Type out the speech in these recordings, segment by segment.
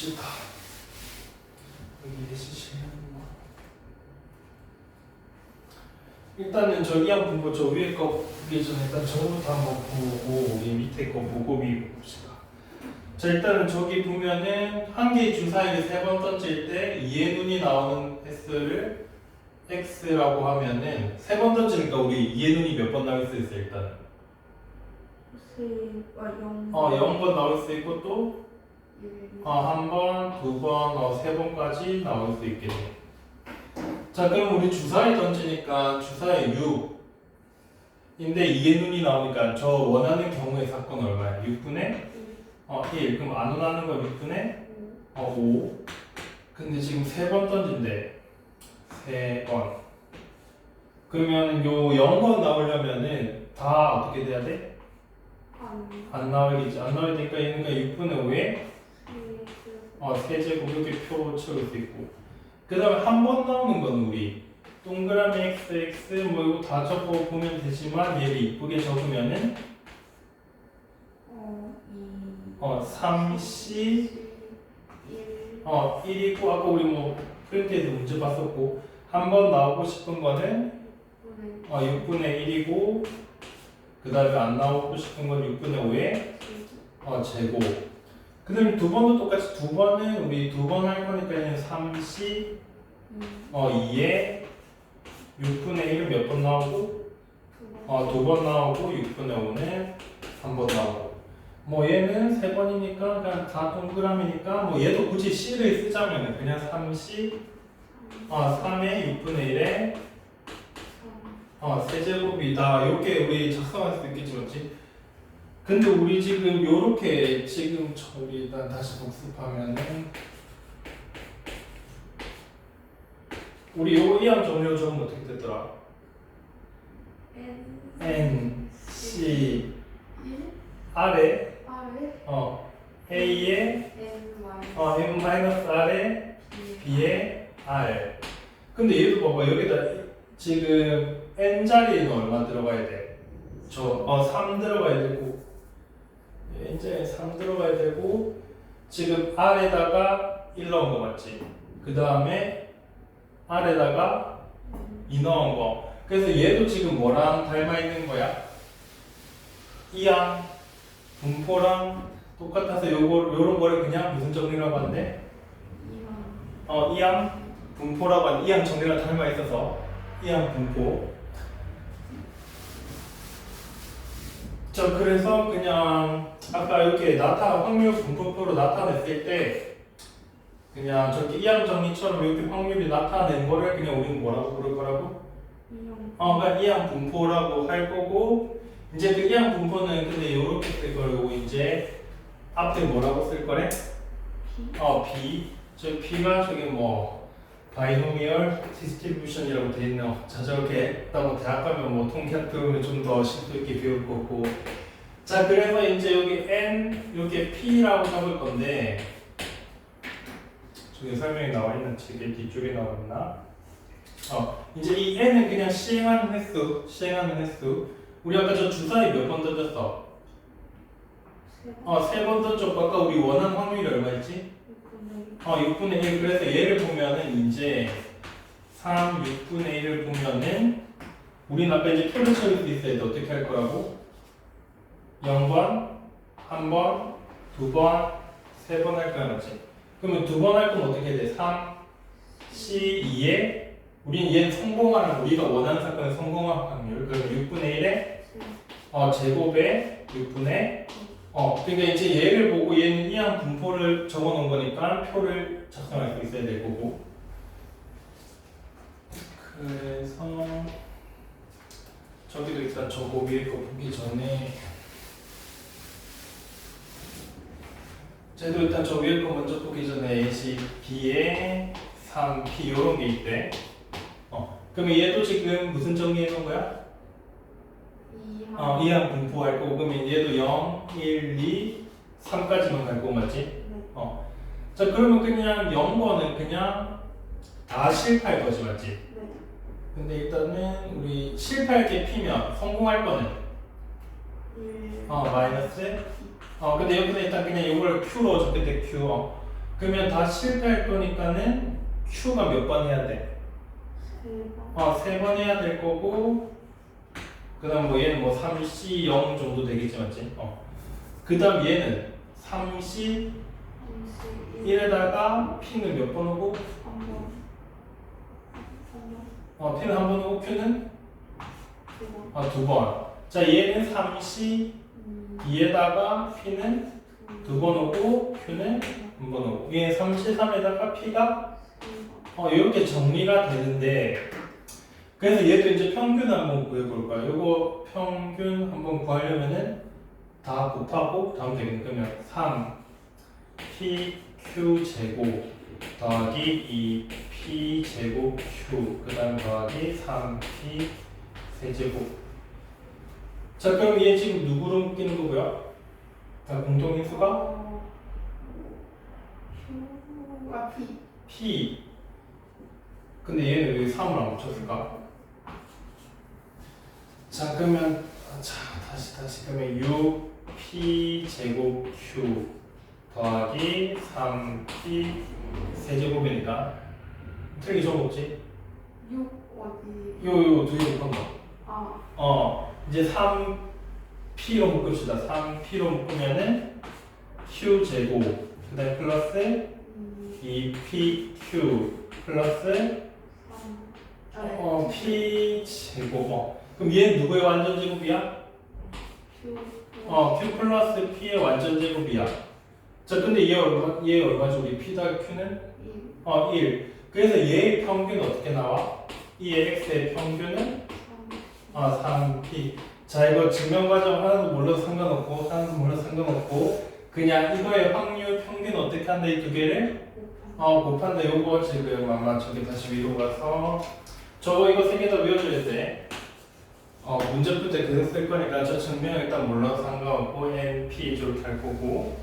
봅시다. 여기 뭐. 일단은 저 이항 분모 저 위에 거 보기 전에 일단 저거부터 한번 보고 우리 밑에 거 보고 위 봅시다. 자 일단은 저기 보면은 한 개의 주사위를 세 번 던질 때 2의 눈이 나오는 횟수를 x라고 하면은 세 번 던지니까 우리 2의 눈이 몇 번 나올 수 있어 일단은 세, 아, 영. 어 0번 나올 수 있고 또 일. 어, 한 번, 두 번, 어, 세 번까지 나올 수 있겠네. 자, 그럼 우리 주사위 던지니까 주사위 6. 인데 이게 눈이 나오니까 저 원하는 경우의 사건 얼마야? 6분의 일. 어, 1. 그럼 안 원하는 건 6분의 오. 어, 5. 근데 지금 세 번 던진대. 세 번. 그러면 요 0번 나오려면은 다 어떻게 돼야 돼? 한. 안 나오겠지. 안 나올 테니까 얘는 그냥 6분의 5에 세. 어, 세제곱 이렇게 표 채울 수 있고 그 다음에 한 번 나오는 건 우리 동그라미 x, x 뭐 이거 다 적어 보면 되지만 얘를 이쁘게 적으면은 어, 이. 어, 3c 일. 어, 1이고 아까 우리 뭐 프린트에서 문제 봤었고 한 번 나오고 싶은 거는 어, 6분의 1이고 그 다음에 안 나오고 싶은 건 6분의 5의 칠. 어, 제곱 그 다음에 두 번도 똑같이 두 번은 우리 두 번 할 거니까 얘는 3c 음. 어 2에 6분의 1은 몇 번 나오고. 어 두 번 나오고 6분의 5는 한번 나오고 뭐 얘는 세 번이니까 그냥 다 동그라미니까 뭐 얘도 굳이 C를 쓰자면 그냥 3C 어 3에 6분의 1에 삼. 어 세제곱이다 이렇게 우리 작성할 수도 있겠지 맞지? 근데 우리 지금 요렇게 지금 저기 일단 다시 복습하면은 우리 요 이항 정리로 적으면 어떻게 됐더라? N. C, 아래. 어 A에. 어 M 마이너스 R에 B. B에 R. 근데 얘도 봐봐 여기다 지금 N 자리에는 얼마 들어가야 돼? 저 어 3 들어가야 되고 N 자리에 3 들어가야 되고 지금 R에다가 1 넣은 거 맞지? 그 다음에 음. 2 넣은 거. 그래서 얘도 지금 뭐랑 닮아 있는 거야? 이항 분포랑 똑같아서 요거 요런 거를 그냥 무슨 정리라고? 이항. 어 이항 분포라고 하는 이항 정리랑 닮아 있어서 이항 분포. 자 그래서 그냥 아까 이렇게 나타 확률 분포표로 나타냈을 때 그냥 저렇게 이항 정리처럼 이렇게 확률이 나타낸 거를 그냥 우리는 뭐라고 부를 거라고? 이항. 어, 그러니까 이항 분포라고 할 거고 이제 그 이항 분포는 근데 이렇게 쓸 거고 이제 앞에 뭐라고 쓸 거래? B. 어, B. 저 B가 저기 뭐 바이노미얼 디스트리뷰션이라고 돼 있는 자 저렇게 뭐 대학 가면 뭐 통계학 배우면 좀 더 심도 있게 배울 거고 자 그래서 이제 여기 N 이렇게 P라고 적을 건데 저기 설명이 나와 있는 책에 뒤쪽에 나와 있나? 어 이제 이 N은 그냥 시행하는 횟수 시행하는 횟수 우리 아까 저 주사위 몇 번 던졌어? 어 세 번 던졌고 아까 우리 원하는 확률이 얼마였지? 어, 6분의 1 그래서 얘를 보면은 이제 3, 6분의 1을 보면은 우리는 아까 이제 표를 채울 수 있어야 돼 어떻게 할 거라고? 0번, 1번, 2번, 3번 할 거야 맞지? 그러면 두 번할 거면 어떻게 돼? 3, C, 2에 우리는 얘는 성공하는 우리가 원하는 사건에 성공할 확률 그러면 6분의 1에 칠. 어, 제곱에 6분의 어, 그러니까 이제 얘를 보고 얘는 이항 분포를 적어 놓은 거니까 표를 작성할 수 있어야 될 거고. 그래서 저기도 일단 저거 위에 거 보기 전에 쟤도 일단 저 위에 거 먼저 보기 전에 AC B에 3P 이런 게 있대. 어, 그러면 얘도 지금 무슨 정리해 놓은 거야? 어, 이항 분포할 거고 그러면 얘도 0, 1, 2, 3까지만 갈 거고 맞지? 네. 어. 자 그러면 그냥 0번은 그냥 다 실패할 거지 맞지? 네. 근데 일단은 우리 실패할 게 P면 성공할 거는 일. 어 마이너스 어 근데 여기서 일단 그냥 이걸 Q로 적게 돼 Q 어. 그러면 다 실패할 거니까는 Q가 몇 번 해야 돼? 어, 세 번 해야 될 거고 그 다음 뭐 얘는 뭐 3C 0 정도 되겠지 맞지? 어. 그 다음 얘는 3C 1에다가 P는 몇 번 오고 어, P는 한 번 오고 두번 아, 두 번. 자, 얘는 3C 음, 2에다가 P는 두 번 오고 Q는 한 번 오고 얘 3C3에다가 P가 어, 이렇게 정리가 되는데 그래서 얘도 이제 평균 한번 구해볼까요? 요거 평균 한번 구하려면은 다 곱하고 다음 되겠네 그러면 3 PQ 제곱 더하기 2 P 제곱 Q 그 다음 더하기 3P 세제곱 자 그럼 얘 지금 누구로 묶이는 거고요? 다 공통인수가 어, Q가 P P 근데 얘는 왜 3을 안 붙였을까? 자 그러면 아, 자 다시 다시 그러면 6 P 제곱 Q 더하기 3 P 세제곱이니까 틀리기 좋은 거 없지? 6 어디 요요 두개 곱한 거. 아 어 이제 3 P로 묶읍시다. 3 P로 묶으면은 Q 제곱 그다음 플러스 음, 2 P Q 플러스 3 어, P 제곱. 어. 그럼 얘는 누구의 완전 제곱이야? Q 어, Q 플러스 P의 완전 제곱이야. 자, 근데 얘 얼마, 얘 얼마죠? 우리 P 다 Q는? 1 어, 1. 그래서 얘의 평균 어떻게 나와? 이 X의 평균은? 3 어, 3P. 자, 이거 증명 과정 하나도 몰라도 상관없고, 하나도 몰라도 상관없고, 그냥 이거의 확률 평균 어떻게 한다, 이 두 개를? 어, 곱한다. 요거 지금 아마 저기 다시 위로 가서, 저거 이거 세 개 다 외워줘야 돼. 어, 문제 풀 때 계속 쓸 거니까 저 증명 일단 몰라도 상관없고 NP 이렇게 할 거고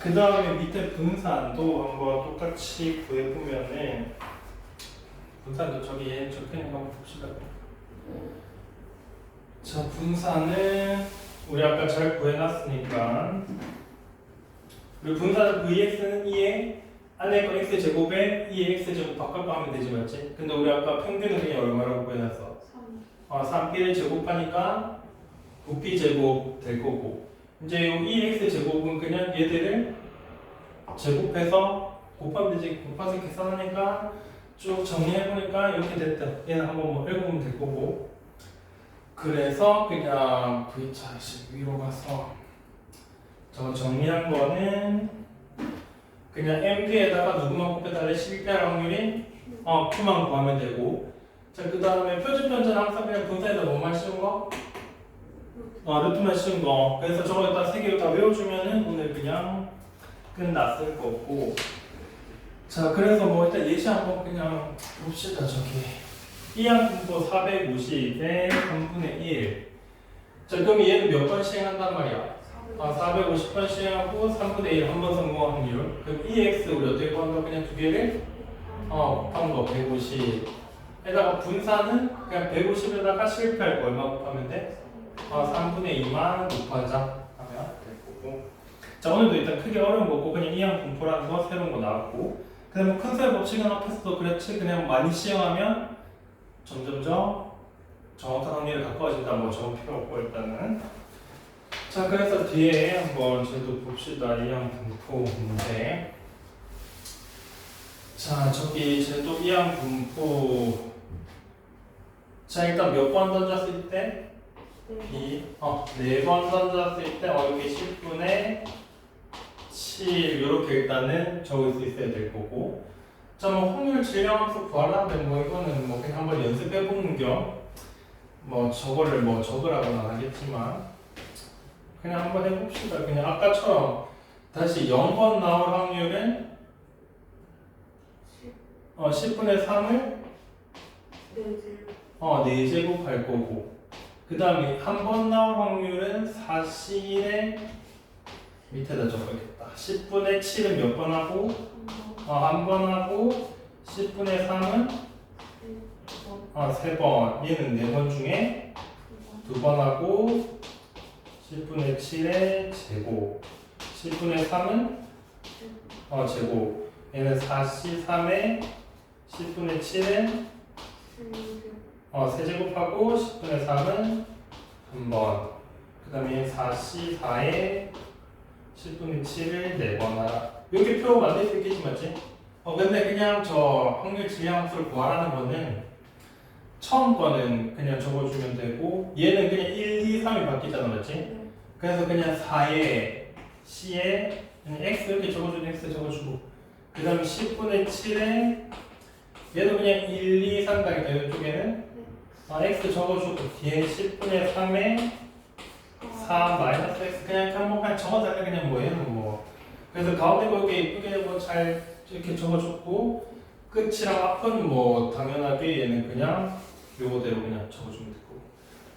그 다음에 밑에 분산도 한번 똑같이 구해보면은 분산도 저기 얘 적혀있는 거 한번 봅시다 자 분산은 우리 아까 잘 구해놨으니까 우리 분산은 VX는 2에 안에 거 X 제곱에 2X 제곱 바꿔 하면 되지 맞지? 근데 우리 아까 평균은 그냥 얼마라고 구해놨어? 3 어, 3B를 제곱하니까 9B 제곱 될 거고 이제 요 2X 제곱은 그냥 얘들을 제곱해서 곱하면 되지 곱해서 계산하니까 쭉 정리해보니까 이렇게 됐다 얘는 한번 뭐 읽어보면 될 거고 그래서 그냥 V자식 위로 가서 저 정리한 거는 그냥 MP에다가 누구만 곱해달래 실패할 확률이 어, Q만 구하면 되고 자, 그 다음에 표준 편차는 항상 그냥 분사에다 뭐만 씌운 거? 어, 루트만 씌운 거. 그래서 저거 일단 세개다 외워주면은 오늘 그냥 끝났을 거고. 자, 그래서 뭐 일단 예시 한번 그냥 봅시다, 저기. 이항분포 450에 3분의 1. 자, 그럼 얘는 몇 번 시행한단 말이야? 아, 450번 시행하고 3분의 1 한 번 성공 확률. 그럼 EX 우리 어떻게 구한다? 그냥 두 개를? 어, 곱한 거 150. 에다가 분산은 그냥 150에다가 실패할 거 얼마 곱하면 돼? 아, 3분의 2만 곱하자 하면 될 거고 자 오늘도 일단 크게 어려운 거 없고 그냥 이항 분포라는 거 새로운 거 나왔고 그 다음에 큰셀 법칙은 앞에서도 그랬지. 그냥 많이 시험하면 점점점 정확한 확률이 가까워진다. 뭐 적을 필요 없고 일단은. 자 그래서 뒤에 한번 저도 봅시다. 이항 분포 문제 자 저기 제도 이항 분포. 자 일단 몇 번 던졌을 때? B 어, 네 번 던졌을 때 어, 여기 10분의 7 이렇게 일단은 적을 수 있어야 될 거고. 자 뭐 확률 질량함수 구하라는데 뭐 이거는 뭐 그냥 한번 연습해 보는 겸뭐 저거를 뭐 적으라고는 안 하겠지만 그냥 한번 해봅시다. 그냥 아까처럼 다시 0번 나올 확률은 어 10분의 3을 어, 4제곱 할 거고. 그 다음에 한 번 나올 확률은 4C의 밑에다 적어야겠다 10분의 7은 몇 번 하고? 어, 한번 하고 10분의 3은? 어, 3번. 얘는 4번 중에 두 번 하고 10분의 7의 제곱. 10분의 3은? 어 제곱. 얘는 4c 3에 10분의 7은? 십육. 어 세제곱하고 10분의 3은 한번. 그 다음에 4c 4에 10분의 7을 4번 하라 이렇게 표 만들 수 있겠지 맞지? 어 근데 그냥 저 확률 질량함수를 구하라는 거는 처음 거는 그냥 적어주면 되고 얘는 그냥 1, 2, 3이 바뀌잖아 맞지? 네. 그래서 그냥 4에 C에 그냥 X 이렇게 적어주면 X 적어주고 그 다음에 10분의 7에 얘도 그냥 1, 2, 3 가니까 이쪽에는 아, X 적어주고 뒤에 10분의 3에 4 마이너스 X 그냥 그냥 적어달래 그냥 뭐 얘는 뭐. 그래서 가운데 거 이렇게 이쁘게 뭐 잘 이렇게 적어줬고 끝이랑 앞은 뭐 당연하게 얘는 그냥 요거대로 그냥 적어주면 되고.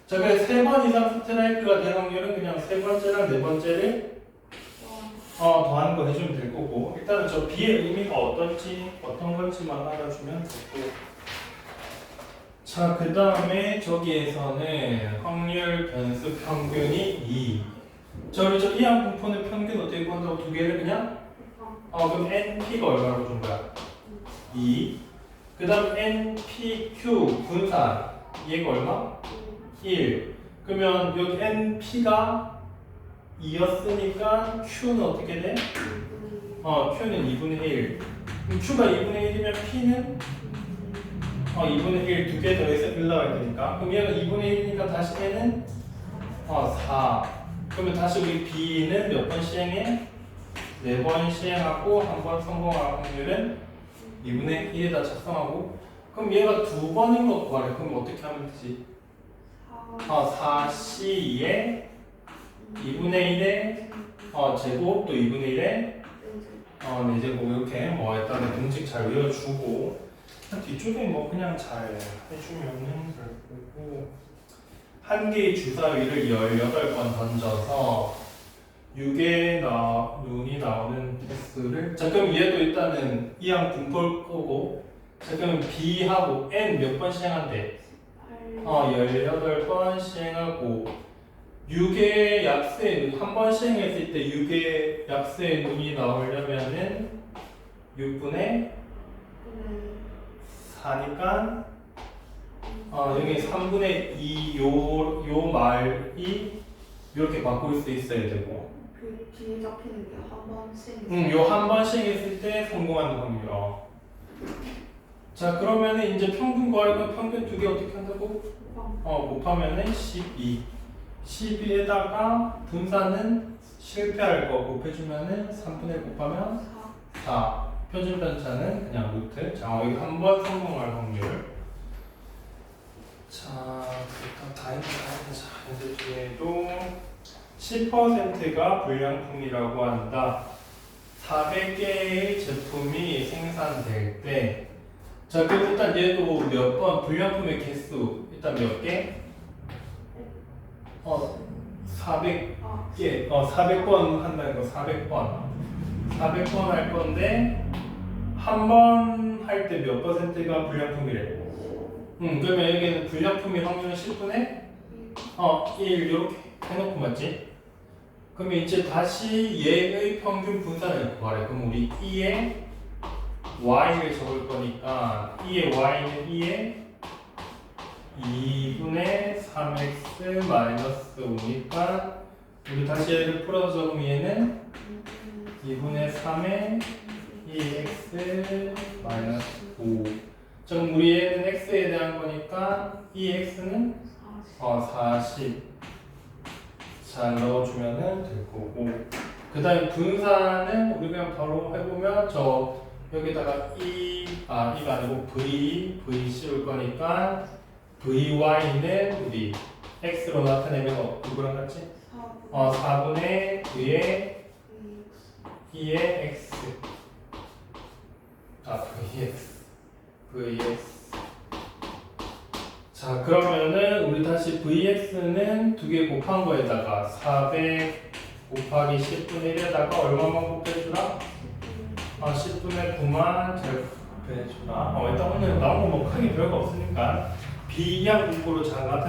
자 그래서 세 번 이상 스트라이크가 될 확률은 그냥 세 번째랑 네 번째를 원. 어, 더하는 거 해주면 될 거고. 일단은 저 B의 의미가 어떤지 어떤 건지만 알아주면 되고. 자 그 다음에 저기에서는 확률 변수 평균이 2 저기 저 이항 분포는 평균 어떻게 구한다고 두 개를 그냥 원. 어 그럼 NP가 얼마라고 준 거야? 2 그 다음 NPQ 분산 얘가 얼마? 1 그러면 여기 NP가 2였으니까 Q는 어떻게 돼? 어, Q는 2분의 1. 그럼 Q가 2분의 1이면 P는 어, 2분의 1 두 개 더해서 1 나와야 되니까. 그럼 얘가 2분의 1이니까 다시 얘는 어, 4. 그러면 다시 우리 B는 몇 번 시행해? 4번 시행하고 한 번 성공할 확률은 2분의 1에다 작성하고 그럼 얘가 두 번인 거 구하래. 그럼 어떻게 하면 되지? 사. 어, 4C2에 2분의 1에 어, 제곱 또 2분의 1에 어, 네, 뭐 이렇게 뭐 일단은 공식 잘 외워주고 뒤쪽에 뭐 그냥 잘 해주면은 될 거고 한 개의 주사위를 18번 던져서 6의 나, 눈이 나오는 개수를 자 그럼 얘도 일단은 이항 분포일 거고 자 그럼 B하고 N 몇 번 시행한대? 팔. 어 18번 시행하고 6의 약수의 눈, 한 번 시행했을 때 6의 약수의 눈이 나오려면은 6분의 네. 4니까 어, 여기 3분의 2 요, 요 말이 이렇게 바꿀 수 있어야 되고 그 뒤에 적히는 게 한 번씩. 음, 요한번 시행했을 때 성공하는 확률 어. 자 그러면 은 이제 평균 구하려면 평균 두 개 어떻게 한다고? 원. 어, 곱하면은 12. 12에다가 분산은 실패할 거 곱해주면은 3분의 곱하면 사. 4. 표준 편차는 그냥 루트. 자, 여기 한 번 성공할 확률. 자, 일단 다 했네, 다 했네. 자, 이제 뒤에도 10%가 불량품이라고 한다. 400개의 제품이 생산될 때, 자, 그럼 일단 얘도 몇 번, 불량품의 개수, 일단 몇 개? 어, 400개, 아. 어, 400번 한다는 거, 400번. 400번 할 건데, 한 번 할 때 몇 퍼센트가 불량품이래? 음, 그러면 여기는 불량품의 확률은 10분의 일. 어, 1 이렇게 해놓고 맞지? 그러면 이제 다시 얘의 평균 분산을 구하래. 그럼 우리 2에 y를 적을 거니까 2의 y는 2에 2분의 3x 마이너스 5니까 우리 다시 얘를 풀어서 적으면 얘는 2분의 3에 2x 마이너스 5. 자, 그럼 우리 얘는 x에 대한 거니까 2x는 사십. 어, 40. 잘 넣어주면은 될 거고. 그 다음에 분산은 우리 그냥 바로 해보면 저 여기다가 E, 아, 이가 아니고 V, V 씌울 거니까 VY는 우리 X로 나타내면 어, 누구랑 같지? 어, 4분의 V의 이. 2의 X. 아, VX. VX. 자, 그러면은 우리 다시 VX는 두 개 곱한 거에다가 400 곱하기 10분의 1에다가 얼마만 곱해주라? 아, 10분의 9만 잘 곱해주라. 어, 일단 오늘 나온 거뭐 크게 별거 없으니까 비약 분포로 잘 나타내